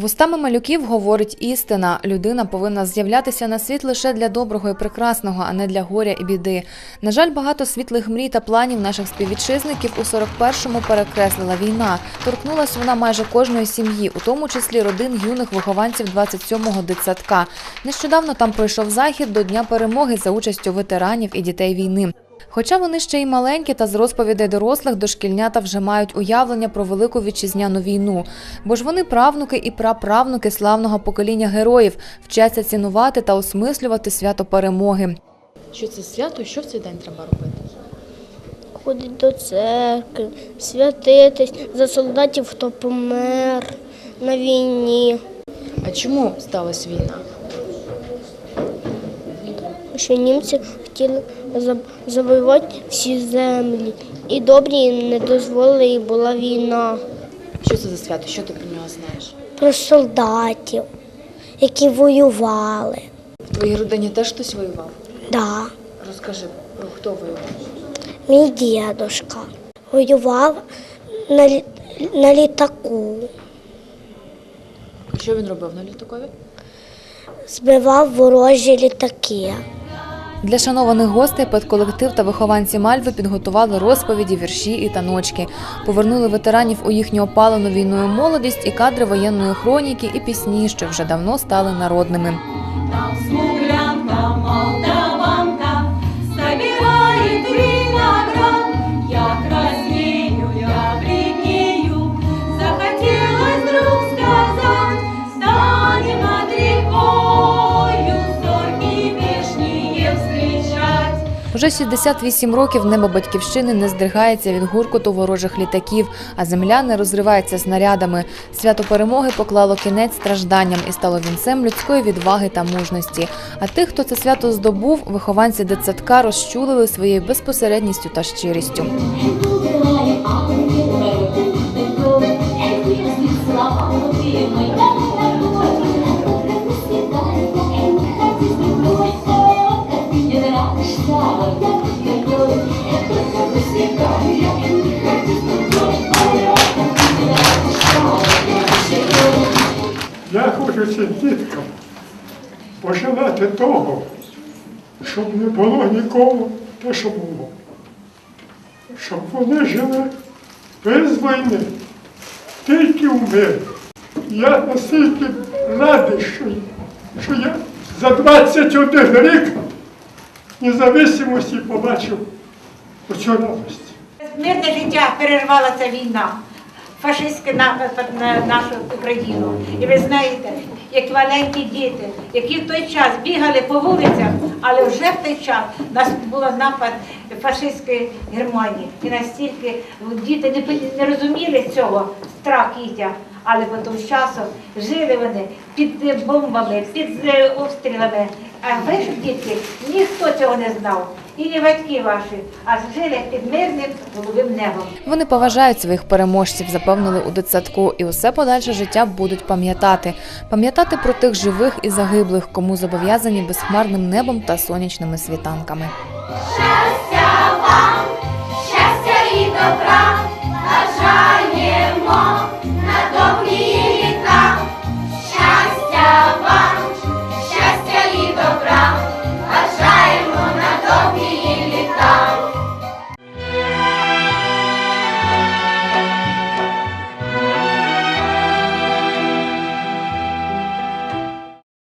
Вустами малюків говорить істина. Людина повинна з'являтися на світ лише для доброго і прекрасного, а не для горя і біди. На жаль, багато світлих мрій та планів наших співвітчизників у 41-му перекреслила війна. Торкнулась вона майже кожної сім'ї, у тому числі родин юних вихованців 27-го дитсадка. Нещодавно там пройшов захід до Дня перемоги за участю ветеранів і дітей війни. Хоча вони ще й маленькі, та з розповідей дорослих дошкільнята вже мають уявлення про велику вітчизняну війну, бо ж вони правнуки і праправнуки славного покоління героїв, вчаться цінувати та осмислювати свято перемоги. Що це свято, що в цей день треба робити? Ходить до церкви, святитись за солдатів, хто помер на війні, А чому сталася війна? Що німці хотіли завоювати всі землі. І добрі не дозволили, і була війна Що це за свято? Що ти про нього знаєш? про солдатів, які воювали. В твоїй родині теж хтось воював? Да. Розкажи, про хто воював? Мій дідушка воював на, лі- на літаку, Що він робив на літакові? збивав ворожі літаки. Для шанованих гостей педколектив та вихованці Мальви підготували розповіді, вірші і таночки. Повернули ветеранів у їхню опалену війною молодість і кадри воєнної хроніки, і пісні, що вже давно стали народними. Уже 68 років небо батьківщини не здригається від гуркоту ворожих літаків, а земля не розривається снарядами. Свято перемоги поклало кінець стражданням і стало вінцем людської відваги та мужності. А тих, хто це свято здобув, вихованці дитсадка розчулили своєю безпосередністю та щирістю. Я хочу цим діткам пожелати того, щоб не було нікому те, що було. Щоб вони жили без війни, тільки в мирі. Я настільки радий, що, я за 21 рік незалежності побачив у радість. Мирне життя перервала ця війна, фашистський напад на нашу Україну. І ви знаєте, як маленькі діти, які в той час бігали по вулицях, але вже в той час у нас був напад фашистської Германії. І настільки діти не, розуміли цього, страх їхня. Але по тому часу жили вони під е, бомбами, під е, обстрілами. А ви ж, дітки, ніхто цього не знав. І не батьки ваші, а жили під мирним голубим небом. Вони поважають своїх переможців, запевнили у дитсадку, і усе подальше життя будуть пам'ятати. Пам'ятати про тих живих і загиблих, кому зобов'язані безхмарним небом та сонячними світанками.